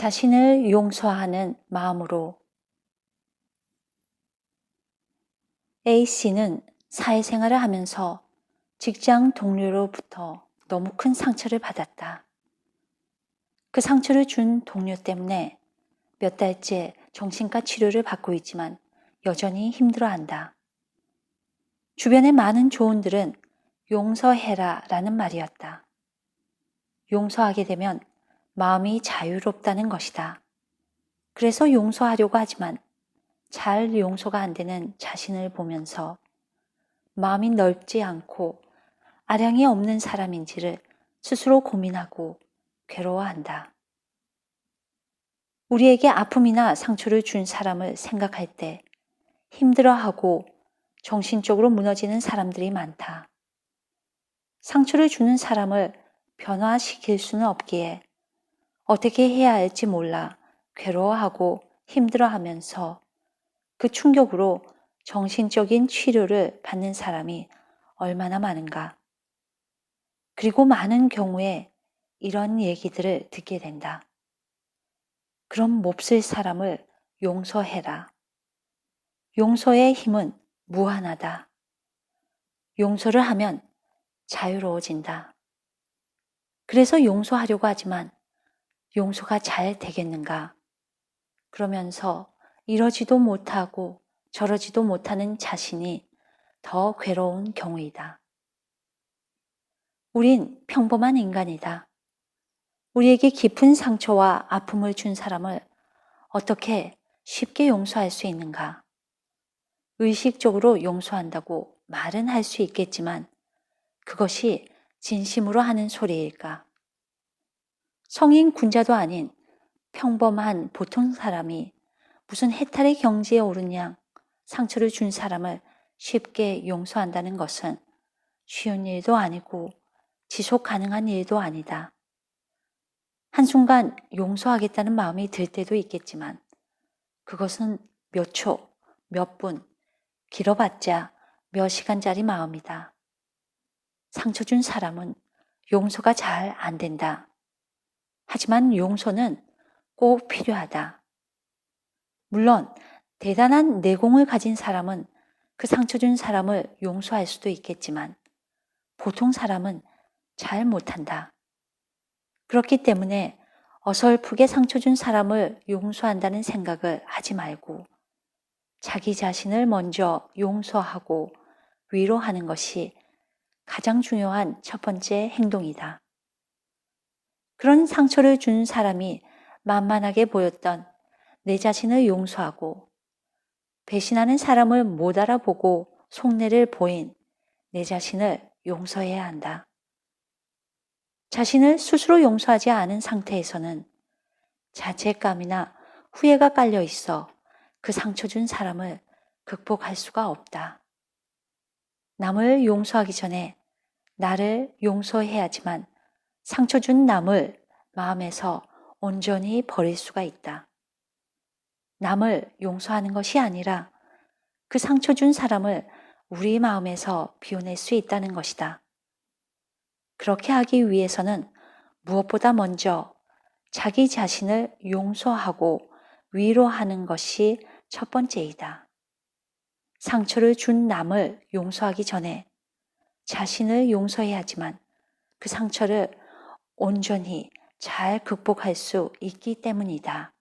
자신을 용서하는 마음으로 A씨는 사회생활을 하면서 직장 동료로부터 너무 큰 상처를 받았다. 그 상처를 준 동료 때문에 몇 달째 정신과 치료를 받고 있지만 여전히 힘들어한다. 주변의 많은 조언들은 용서해라 라는 말이었다. 용서하게 되면 마음이 자유롭다는 것이다. 그래서 용서하려고 하지만 잘 용서가 안 되는 자신을 보면서 마음이 넓지 않고 아량이 없는 사람인지를 스스로 고민하고 괴로워한다. 우리에게 아픔이나 상처를 준 사람을 생각할 때 힘들어하고 정신적으로 무너지는 사람들이 많다. 상처를 주는 사람을 변화시킬 수는 없기에 어떻게 해야 할지 몰라 괴로워하고 힘들어하면서 그 충격으로 정신적인 치료를 받는 사람이 얼마나 많은가. 그리고 많은 경우에 이런 얘기들을 듣게 된다. 그럼 몹쓸 사람을 용서해라. 용서의 힘은 무한하다. 용서를 하면 자유로워진다. 그래서 용서하려고 하지만 용서가 잘 되겠는가? 그러면서 이러지도 못하고 저러지도 못하는 자신이 더 괴로운 경우이다. 우린 평범한 인간이다. 우리에게 깊은 상처와 아픔을 준 사람을 어떻게 쉽게 용서할 수 있는가? 의식적으로 용서한다고 말은 할 수 있겠지만 그것이 진심으로 하는 소리일까? 성인 군자도 아닌 평범한 보통 사람이 무슨 해탈의 경지에 양 상처를 준 사람을 쉽게 용서한다는 것은 쉬운 일도 아니고 지속 가능한 일도 아니다. 한순간 용서하겠다는 마음이 들 때도 있겠지만 그것은 몇 초, 몇 분, 길어봤자 몇 시간짜리 마음이다. 상처 준 사람은 용서가 잘 안 된다. 하지만 용서는 꼭 필요하다. 물론 대단한 내공을 가진 사람은 그 상처 준 사람을 용서할 수도 있겠지만 보통 사람은 잘 못한다. 그렇기 때문에 어설프게 상처 준 사람을 용서한다는 생각을 하지 말고 자기 자신을 먼저 용서하고 위로하는 것이 가장 중요한 첫 번째 행동이다. 그런 상처를 준 사람이 만만하게 보였던 내 자신을 용서하고 배신하는 사람을 못 알아보고 속내를 보인 내 자신을 용서해야 한다. 자신을 스스로 용서하지 않은 상태에서는 자책감이나 후회가 깔려 있어 그 상처 준 사람을 극복할 수가 없다. 남을 용서하기 전에 나를 용서해야지만 상처 준 남을 마음에서 온전히 버릴 수가 있다. 남을 용서하는 것이 아니라 그 상처 준 사람을 우리 마음에서 비워낼 수 있다는 것이다. 그렇게 하기 위해서는 무엇보다 먼저 자기 자신을 용서하고 위로하는 것이 첫 번째이다. 상처를 준 남을 용서하기 전에 자신을 용서해야지만 그 상처를 온전히 잘 극복할 수 있기 때문이다.